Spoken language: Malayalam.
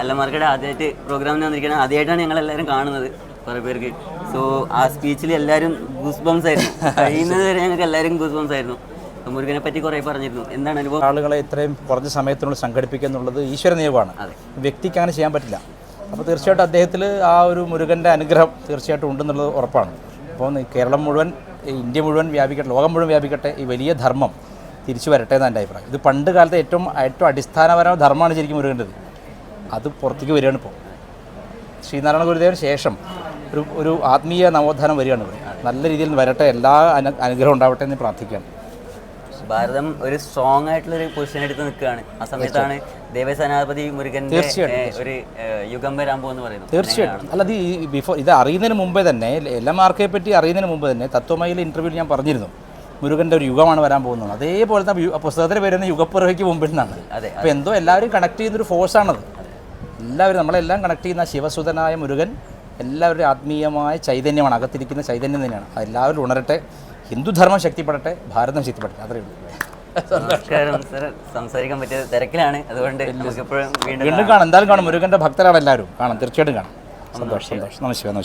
അല്ലമാർക്കടെ ആദ്യമായിട്ട് പ്രോഗ്രാമിന് വന്നിരിക്കുന്നത് ആദ്യമായിട്ടാണ് ഞങ്ങൾ എല്ലാവരും കാണുന്നത് കുറെ പേർക്ക്. സോ ആ സ്പീച്ചിൽ എല്ലാവരും ഗൂസ് ബംസ് ആയിരുന്നു. കഴിയുന്നത് വരെ ഞങ്ങൾക്ക് എല്ലാവരും ഗൂസ് ബംസ് ആയിരുന്നു മുരുകനെ പറ്റി കുറെ പറഞ്ഞിരുന്നു. എന്താണ് അനുഭവം? ആളുകളെ ഇത്രയും കുറഞ്ഞ സമയത്തിനുള്ളിൽ സംഘടിപ്പിക്കുക എന്നുള്ളത് ഈശ്വര നിയമമാണ്. വ്യക്തിക്ക് അങ്ങനെ ചെയ്യാൻ പറ്റില്ല. അപ്പോൾ തീർച്ചയായിട്ടും അദ്ദേഹത്തിൽ ആ ഒരു മുരുകന്റെ അനുഗ്രഹം തീർച്ചയായിട്ടും ഉണ്ടെന്നുള്ളത് ഉറപ്പാണ്. അപ്പോൾ കേരളം മുഴുവൻ ഇന്ത്യ മുഴുവൻ വ്യാപിക്കട്ടെ ലോകം മുഴുവൻ വ്യാപിക്കട്ടെ ഈ വലിയ ധർമ്മം തിരിച്ചു വരട്ടെ എന്നാണ് എന്റെ അഭിപ്രായം. ഇത് പണ്ട് കാലത്തെ ഏറ്റവും ഏറ്റവും അടിസ്ഥാനപരമായ ധർമ്മമാണ് ശരിക്കും മുരുകന്റെത് അത് പുറത്തേക്ക് വരികയാണ് ഇപ്പോൾ. ശ്രീനാരായണ ഗുരുദേവന് ശേഷം ഒരു ഒരു ആത്മീയ നവോത്ഥാനം വരികയാണ് ഇവിടെ. നല്ല രീതിയിൽ വരട്ടെ എല്ലാ അനു അനുഗ്രഹം ഉണ്ടാവട്ടെ എന്ന് പ്രാർത്ഥിക്കുകയാണ്. ഭാരതം ഒരു സ്ട്രോങ് ആയിട്ടുള്ള ഒരു പൊസിഷൻ എടുത്ത് നിൽക്കുകയാണ്. ആ സമയത്താണ് ദേവസേനാപതി മുരുകന്റെ തീർച്ചയായിട്ടും, ഒരു യുഗം വരാൻ പോകുന്നു പറയുന്നത് തീർച്ചയായിട്ടും. അല്ല ഈ ബിഫോർ ഇത് അറിയുന്നതിന് മുമ്പേ തന്നെ എല്ലാ കെ പറ്റി അറിയുന്നതിന് മുമ്പ് തന്നെ തത്വമയിലെ ഇന്റർവ്യൂവിൽ ഞാൻ പറഞ്ഞിരുന്നു. മുരുകന്റെ ഒരു യുഗമാണ് വരാൻ പോകുന്നത്. അതേപോലെ തന്നെ പുസ്തകത്തിൽ വരുന്ന യുഗപ്പുറവയ്ക്ക് മുമ്പിൽ നിന്നാണ്. അതെ അപ്പോൾ എന്തോ എല്ലാവരും കണക്ട് ചെയ്യുന്ന ചെയ്യുന്നൊരു ഫോഴ്സാണത് എല്ലാവരും നമ്മളെല്ലാം കണക്ട് ചെയ്യുന്ന ശിവസുതനായ മുരുകൻ എല്ലാവരുടെയും ആത്മീയമായ ചൈതന്യമാണ് അകത്തിരിക്കുന്ന ചൈതന്യം തന്നെയാണ്. അത് എല്ലാവരും ഉണരട്ടെ ഹിന്ദുധർമ്മം ശക്തിപ്പെടട്ടെ ഭാരതം ശക്തിപ്പെടട്ടെ. അത്രയേ ഉള്ളൂ. നമസ്കാരം. സർ സംസാരിക്കാൻ പറ്റിയ തിരക്കിലാണ്. അതുകൊണ്ട് വീണ്ടും കാണാം. എന്തായാലും കാണും. മുരുകന്റെ ഭക്തരാണ് എല്ലാവരും. കാണാം. തീർച്ചയായിട്ടും കാണാം. സന്തോഷം. സന്തോഷം. നമസ്കാരം